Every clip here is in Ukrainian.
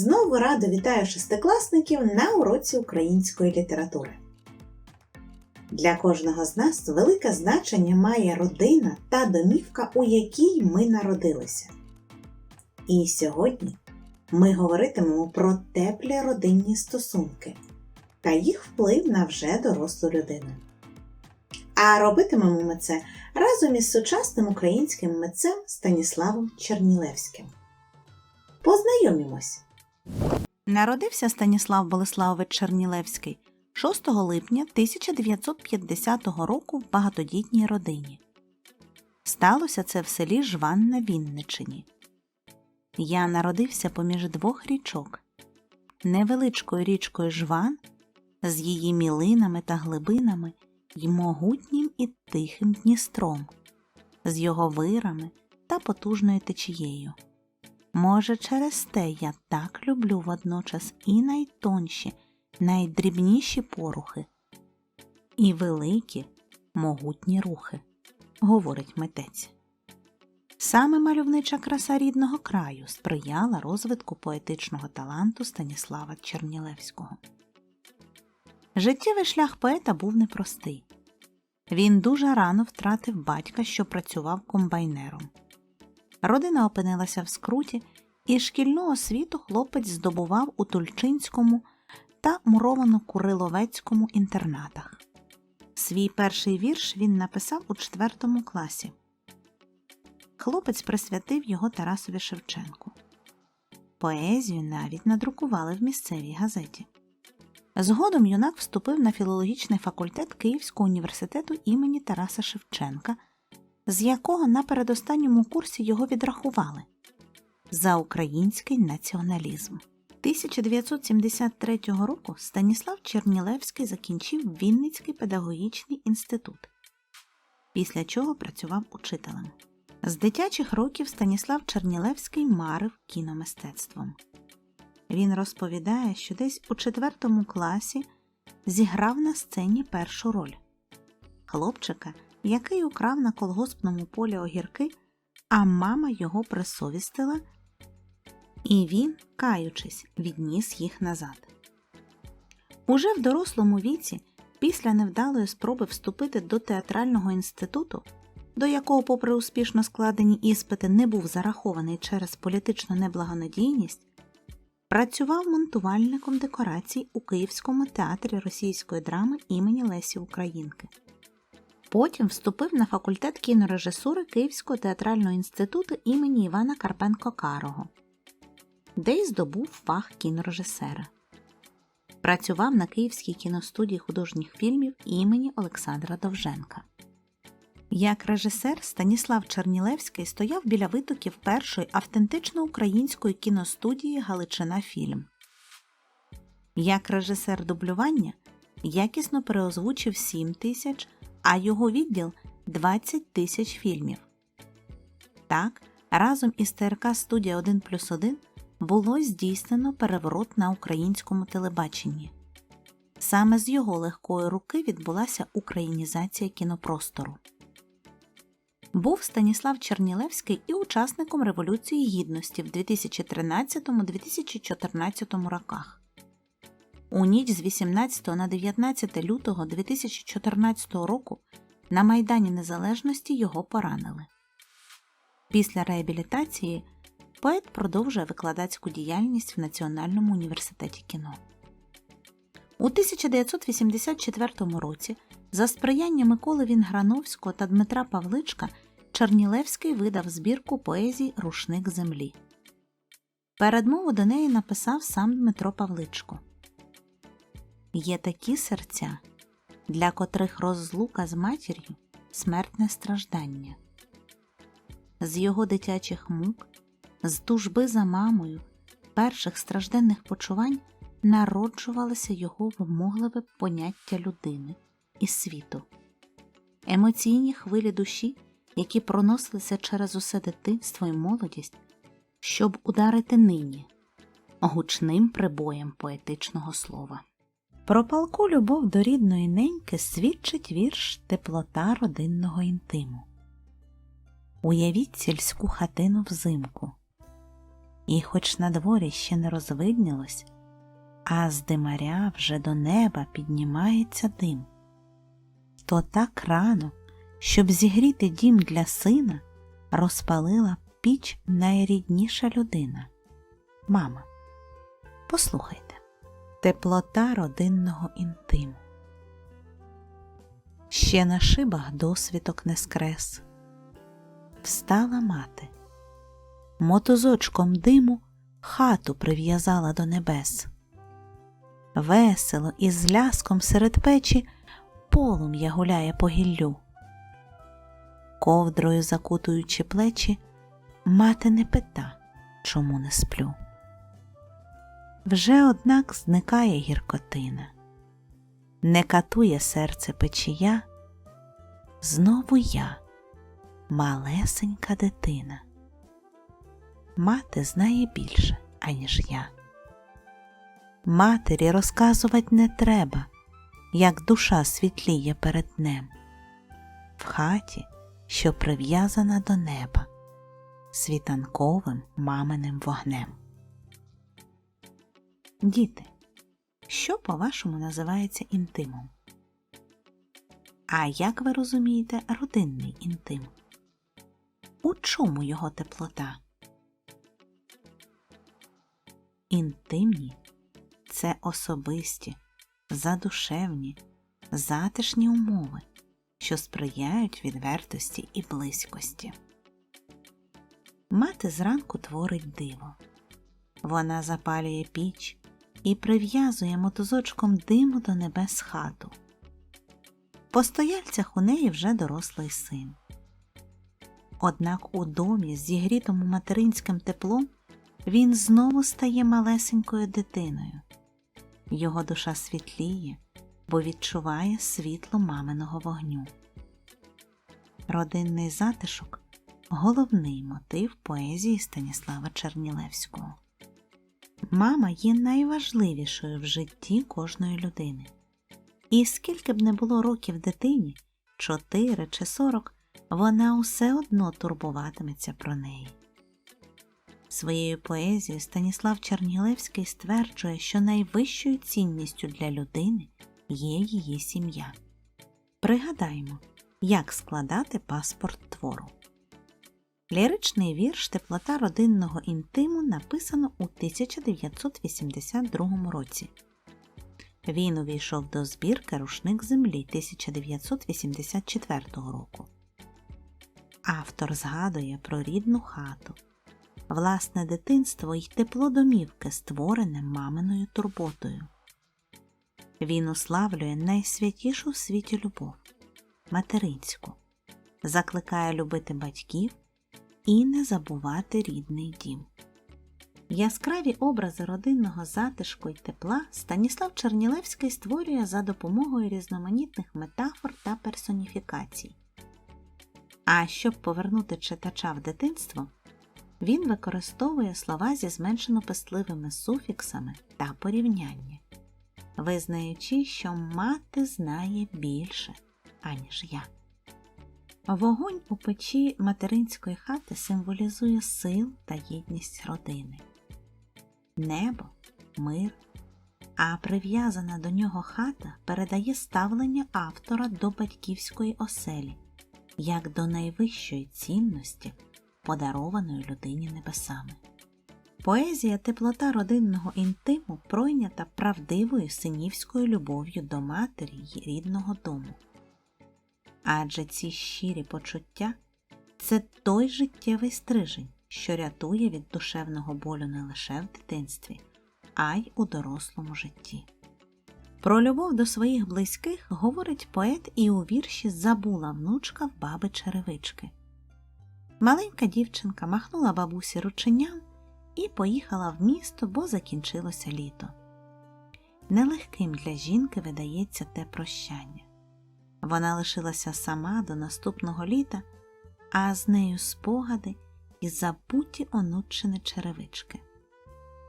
знову радо вітаю шестикласників на уроці української літератури. Для кожного з нас велике значення має родина та домівка, у якій ми народилися. І сьогодні ми говоритимемо про теплі родинні стосунки та їх вплив на вже дорослу людину. А робитимемо ми це разом із сучасним українським митцем Станіславом Чернілевським. Познайомімось. Народився Станіслав Болеславович Чернілевський 6 липня 1950 року в багатодітній родині. Сталося це в селі Жван на Вінничині. Я народився поміж двох річок невеличкою річкою Жван з її мілинами та глибинами й могутнім і тихим Дністром, з його вирами та потужною течією. Може, через те я так люблю водночас і найтонші, найдрібніші порухи, і великі, могутні рухи, говорить митець. Саме мальовнича краса рідного краю сприяла розвитку поетичного таланту Станіслава Чернілевського. Життєвий шлях поета був непростий. Він дуже рано втратив батька, що працював комбайнером. Родина опинилася в скруті, і шкільну освіту хлопець здобував у Тульчинському та Муровано-Куриловецькому інтернатах. Свій перший вірш він написав у четвертому класі. Хлопець присвятив його Тарасові Шевченку. Поезію навіть надрукували в місцевій газеті. Згодом юнак вступив на філологічний факультет Київського університету імені Тараса Шевченка, з якого на передостанньому курсі його відрахували за український націоналізм. 1973 року Станіслав Чернілевський закінчив Вінницький педагогічний інститут, після чого працював учителем. З дитячих років Станіслав Чернілевський марив кіномистецтвом. Він розповідає, що десь у четвертому класі зіграв на сцені першу роль хлопчика, який украв на колгоспному полі огірки, а мама його присовістила, і він, каючись, відніс їх назад. Уже в дорослому віці, після невдалої спроби вступити до театрального інституту, до якого, попри успішно складені іспити, не був зарахований через політичну неблагонадійність, працював монтувальником декорацій у Київському театрі російської драми імені Лесі Українки. Потім вступив на факультет кінорежисури Київського театрального інституту імені Івана Карпенко Карого, де й здобув фах кінорежисера. Працював на Київській кіностудії художніх фільмів імені Олександра Довженка. Як режисер Станіслав Чернілевський стояв біля витоків першої автентично української кіностудії Галичина Фільм. Як режисер дублювання якісно переозвучив 7 тисяч, а його відділ 20 тисяч фільмів. Так, разом із ТРК Студія 1 плюс 1 було здійснено переворот на українському телебаченні. Саме з його легкої руки відбулася українізація кінопростору. Був Станіслав Чернілевський і учасником Революції Гідності в 2013-2014 роках. У ніч з 18 на 19 лютого 2014 року на Майдані Незалежності його поранили. Після реабілітації поет продовжує викладацьку діяльність в Національному університеті кіно. У 1984 році за сприяння Миколи Вінграновського та Дмитра Павличка Чернілевський видав збірку поезій Рушник землі. Передмову до неї написав сам Дмитро Павличко. Є такі серця, для котрих розлука з матір'ю смертне страждання. З його дитячих мук, з тужби за мамою, перших стражденних почувань народжувалося його вимогливе поняття людини і світу, емоційні хвилі душі, які проносилися через усе дитинство і молодість, щоб ударити нині гучним прибоєм поетичного слова. Про палку любов до рідної неньки свідчить вірш теплота родинного інтиму. Уявіть сільську хатину взимку. І хоч на дворі ще не розвиднілось, а з димаря вже до неба піднімається дим, то так рано, щоб зігріти дім для сина, розпалила піч найрідніша людина мама. Послухайте, теплота родинного інтиму. Ще на шибах досвідок не скрес. Встала мати, мотузочком диму хату прив'язала до небес. Весело і з ляском серед печі полум'я гуляє по гіллю. Ковдрою закутуючи плечі, мати не пита, чому не сплю. Вже, однак, зникає гіркотина, не катує серце печія, знову я, малесенька дитина. Мати знає більше, аніж я. Матері розказувати не треба, як душа світліє перед днем. В хаті, що прив'язана до неба, світанковим маминим вогнем. Діти, що по-вашому називається інтимом? А як ви розумієте родинний інтим? У чому його теплота? Інтимні це особисті, задушевні, затишні умови, що сприяють відвертості і близькості. Мати зранку творить диво. Вона запалює піч і прив'язує мотузочком диму до небес хату. По стояльцях у неї вже дорослий син. Однак у домі, зігрітому материнським теплом, він знову стає малесенькою дитиною. Його душа світліє, бо відчуває світло маминого вогню. Родинний затишок головний мотив поезії Станіслава Чернілевського. Мама є найважливішою в житті кожної людини. І скільки б не було років дитині, чотири чи сорок, вона усе одно турбуватиметься про неї. Своєю поезією Станіслав Чернілевський стверджує, що найвищою цінністю для людини є її сім'я. Пригадаймо, як складати паспорт твору. Ліричний вірш Теплота родинного інтиму написано у 1982 році. Він увійшов до збірки Рушник землі 1984 року. Автор згадує про рідну хату, власне дитинство й тепло домівки, створене маминою турботою. Він уславлює найсвятішу в світі любов материнську, закликає любити батьків і не забувати рідний дім. Яскраві образи родинного затишку й тепла Станіслав Чернілевський створює за допомогою різноманітних метафор та персоніфікацій. А щоб повернути читача в дитинство, він використовує слова зі зменшено пестливими суфіксами та порівняння, визнаючи, що мати знає більше, аніж я. Вогонь у печі материнської хати символізує сил та єдність родини, небо, мир, а прив'язана до нього хата передає ставлення автора до батьківської оселі, як до найвищої цінності, подарованої людині небесами. Поезія теплота родинного інтиму пройнята правдивою синівською любов'ю до матері й рідного дому адже ці щирі почуття це той життєвий стрижень, що рятує від душевного болю не лише в дитинстві, а й у дорослому житті. Про любов до своїх близьких говорить поет і у вірші Забула внучка в баби черевички. Маленька дівчинка махнула бабусі рученям і поїхала в місто, бо закінчилося літо. Нелегким для жінки видається те прощання. Вона лишилася сама до наступного літа, а з нею спогади і забуті онучини черевички.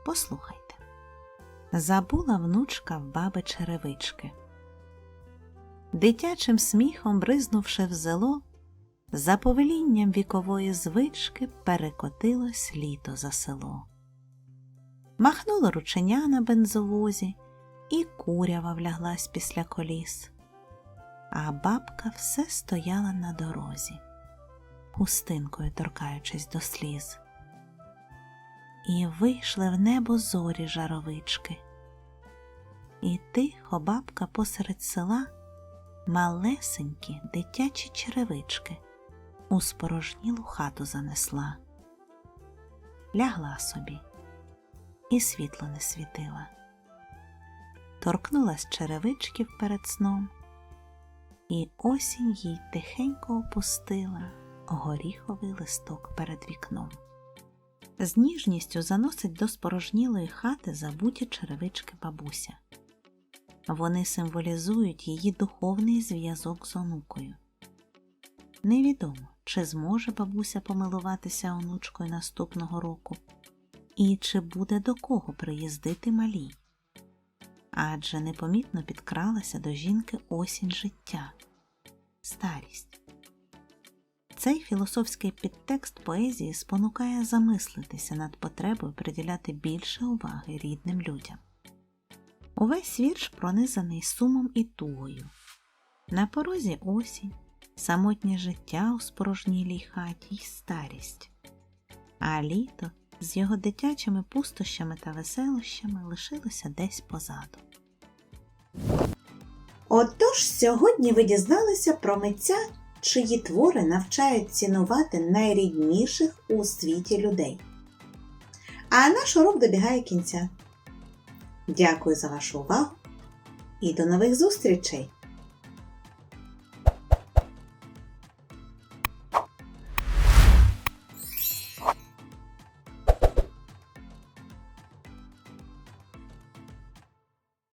Послухайте. Забула внучка в баби черевички. Дитячим сміхом бризнувши в зело, за повелінням вікової звички перекотилось літо за село. Махнуло рученя на бензовозі, і курява вляглась після коліс. А бабка все стояла на дорозі, хустинкою торкаючись до сліз. І вийшли в небо зорі жаровички. І тихо бабка посеред села малесенькі дитячі черевички у спорожнілу хату занесла. Лягла собі, і світло не світила. Торкнулась черевичків перед сном, і осінь їй тихенько опустила горіховий листок перед вікном. З ніжністю заносить до спорожнілої хати забуті черевички бабуся. Вони символізують її духовний зв'язок з онукою. Невідомо, чи зможе бабуся помилуватися онучкою наступного року, і чи буде до кого приїздити малій. Адже непомітно підкралася до жінки осінь життя, старість. Цей філософський підтекст поезії спонукає замислитися над потребою приділяти більше уваги рідним людям. Увесь вірш пронизаний сумом і тугою. На порозі осінь, самотнє життя у спорожнілій хаті й старість, а літо з його дитячими пустощами та веселощами лишилося десь позаду. Отож, сьогодні ви дізналися про митця, чиї твори навчають цінувати найрідніших у світі людей. А наш урок добігає кінця. Дякую за вашу увагу і до нових зустрічей!